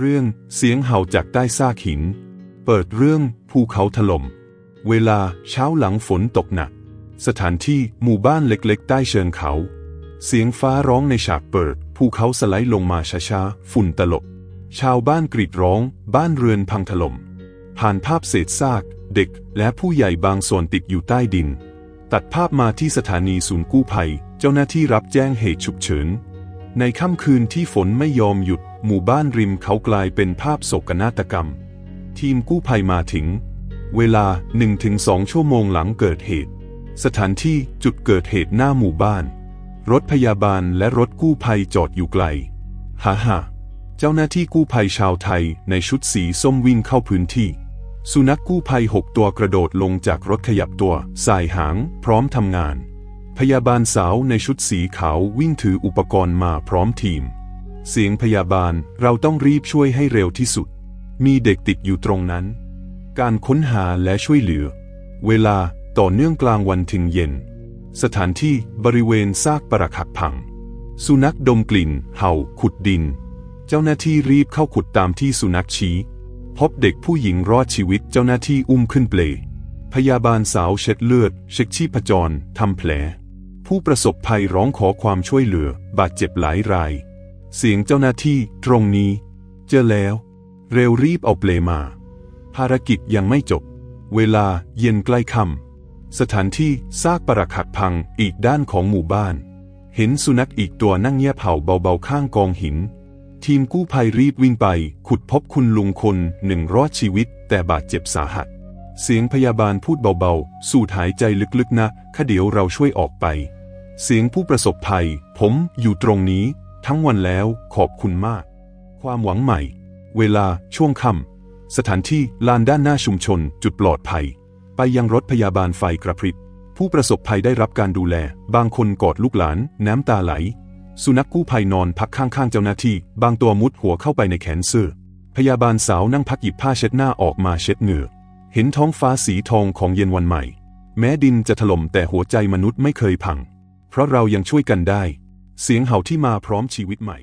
เรื่องเสียงเห่าจากใต้ซากหิน เปิดเรื่องภูเขาถล่ม เวลาเช้าหลังฝนตกหนัก สถานที่หมู่บ้านเล็กๆ ใต้เชิงเขา เสียงฟ้าร้องในฉากเปิด ภูเขาสไลด์ลงมาช้าๆ ฝุ่นตลบ ชาวบ้านกรีดร้อง บ้านเรือนพังถล่ม ผ่านภาพเศษซาก เด็กและผู้ใหญ่บางส่วนติดอยู่ใต้ดิน ตัดภาพมาที่สถานีศูนย์กู้ภัย เจ้าหน้าที่รับแจ้งเหตุฉุกเฉิน ในค่ำคืนที่ฝนไม่ยอมหยุด หมู่บ้านริมเขากลายเป็นภาพโศกนาฏกรรม ทีมกู้ภัยมาถึง เวลา 1-2 ชั่วโมงหลังเกิดเหตุ สถานที่จุดเกิดเหตุหน้าหมู่บ้าน รถพยาบาลและรถกู้ภัยจอดอยู่ไกลฮ่าฮ่าเจ้าหน้าที่กู้ภัยชาวไทยในชุดสีส้มวิ่งเข้าพื้นที่ สุนัขกู้ภัยหกตัวกระโดดลงจากรถขยับตัว สายหาง พร้อมทำงาน พยาบาลสาวในชุดสีขาววิ่งถืออุปกรณ์มาพร้อมทีม เสียงพยาบาลเราต้องรีบช่วยให้เร็วที่สุด มีเด็กติดอยู่ตรงนั้น การค้นหาและช่วยเหลือ เวลาต่อเนื่องกลางวันถึงเย็น สถานที่บริเวณซากปรักหักพัง สุนัขดมกลิ่น เห่า ขุดดิน เจ้าหน้าที่รีบเข้าขุดตามที่สุนัขชี้ พบเด็กผู้หญิงรอดชีวิตเจ้าหน้าที่อุ้มขึ้นเปล พยาบาลสาวเช็ดเลือด เช็คชีพจรทำแผล ผู้ประสบภัยร้องขอความช่วยเหลือบาดเจ็บหลายราย เสียงเจ้าหน้าที่ตรงนี้ เจอแล้ว เร็วรีบเอาเปลมา ภารกิจยังไม่จบ เวลาเย็นใกล้ค่ำสถานที่ซากปรักหักพังอีกด้านของหมู่บ้าน เห็นสุนัขอีกตัวนั่งเงียบเห่าเบาๆข้างกองหิน ทีมกู้ภัยรีบวิ่งไปขุดพบคุณลุงคนหนึ่งรอดชีวิต แต่บาดเจ็บสาหัส เสียงพยาบาลพูดเบาๆ สูดหายใจลึกๆนะข้าเดี๋ยวเราช่วยออกไป เสียงผู้ประสบภัย ผมอยู่ตรงนี้ ทั้งวันแล้วขอบคุณมาก ความหวังใหม่ เวลาช่วงค่ำสถานที่ลานด้านหน้าชุมชน จุดปลอดภัย ไปยังรถพยาบาลไฟกระพริบผู้ประสบภัยได้รับการดูแล บางคนกอดลูกหลาน น้ำตาไหล สุนัขกู้ภัยนอนพักข้างๆเจ้าหน้าที่ บางตัวมุดหัวเข้าไปในแขนเสื้อ พยาบาลสาวนั่งพักหยิบผ้าเช็ดหน้าออกมาเช็ดเหงื่อ เห็นท้องฟ้าสีทองของเย็นวันใหม่ แม้ดินจะถล่มแต่หัวใจมนุษย์ไม่เคยพัง เพราะเรายังช่วยกันได้ เสียงเห่าที่มาพร้อมชีวิตใหม่